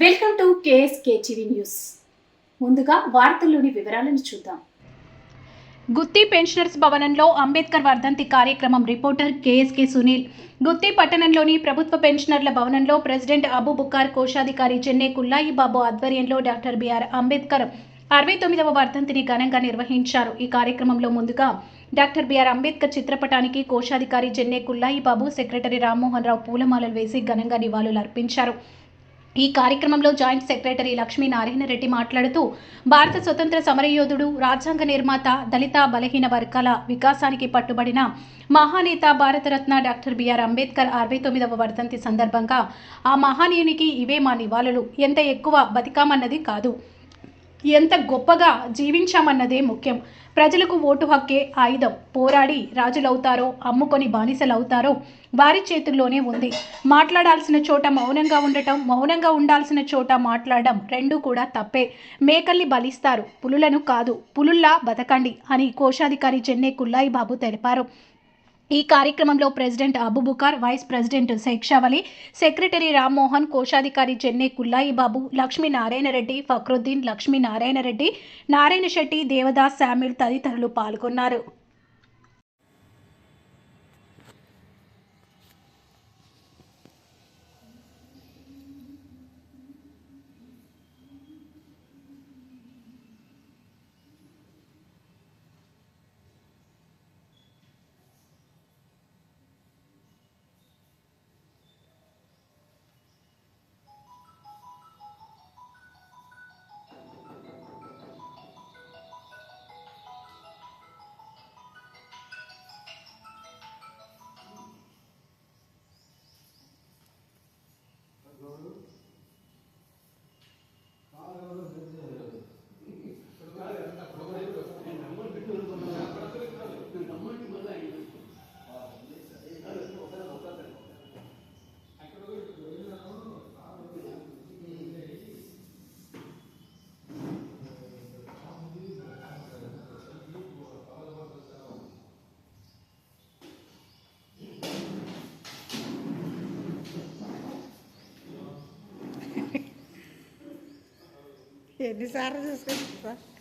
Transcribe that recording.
Welcome to KSK TV news. ముందుగా వార్తల్లోని వివరాలను చూద్దాం. గుత్తి పెన్షనర్స్ భవనంలో అంబేద్కర్ వర్ధంతి కార్యక్రమం రిపోర్టర్ కేఎస్కే సునీల్. గుత్తి పట్టణంలోని ప్రభుత్వ పెన్షనర్ల భవనంలో ప్రెసిడెంట్ అబు బుకార్ కోశాధికారి చెన్నై కుల్లాయి బాబు ఆధ్వర్యంలో డాక్టర్ బిఆర్ అంబేద్కర్ అరవై తొమ్మిదవ వర్ధంతిని ఘనంగా నిర్వహించారు. ఈ కార్యక్రమంలో ముందుగా డాక్టర్ బిఆర్ అంబేద్కర్ చిత్రపటానికి కోశాధికారి చెన్నై కుల్లాయి బాబు సెక్రటరీ రామ్మోహన్ రావు పూలమాలలు వేసి ఘనంగా నివాళులు అర్పించారు ఈ కార్యక్రమంలో జాయింట్ సెక్రటరీ లక్ష్మీ నారాయణ రెడ్డి మాట్లాడుతూ భారత స్వతంత్ర సమరయోధుడు రాజ్యాంగ నిర్మాత దళిత బలహీన వర్గాల వికాసానికి పట్టుబడిన మహానేత భారతరత్న డాక్టర్ బిఆర్ అంబేద్కర్ అరవై తొమ్మిదవ వర్ధంతి సందర్భంగా ఆ మహానీయునికి ఇవే మా నివాళులు. ఎంత ఎక్కువ బతికామన్నది కాదు. ఎంత గొప్పగా జీవించామన్నదే ముఖ్యం. ప్రజలకు ఓటు హక్కే ఆయుధం. పోరాడి రాజులవుతారో అమ్ముకొని బానిసలవుతారో వారి చేతుల్లోనే ఉంది. మాట్లాడాల్సిన చోట మౌనంగా ఉండటం మౌనంగా ఉండాల్సిన చోట మాట్లాడడం రెండూ కూడా తప్పే. మేకల్ని బలిస్తారు. పులులను కాదు పులుల్లా బతకండి అని కోశాధికారి చెన్నై కుల్లాయి బాబు తెలిపారు. ఈ కార్యక్రమంలో president Abubakar vice president Sheikshavali secretary Rammohan కోశాధికారి చెన్నై కుల్లాయి బాబు లక్ష్మీ నారాయణ రెడ్డి ఫక్రుద్దీన్ లక్ష్మీ నారాయణ రెడ్డి నారాయణ శెట్టి దేవదాస్ శామ్యుల్ తదితరులు పాల్గొన్నారు. guru Eles arrasam.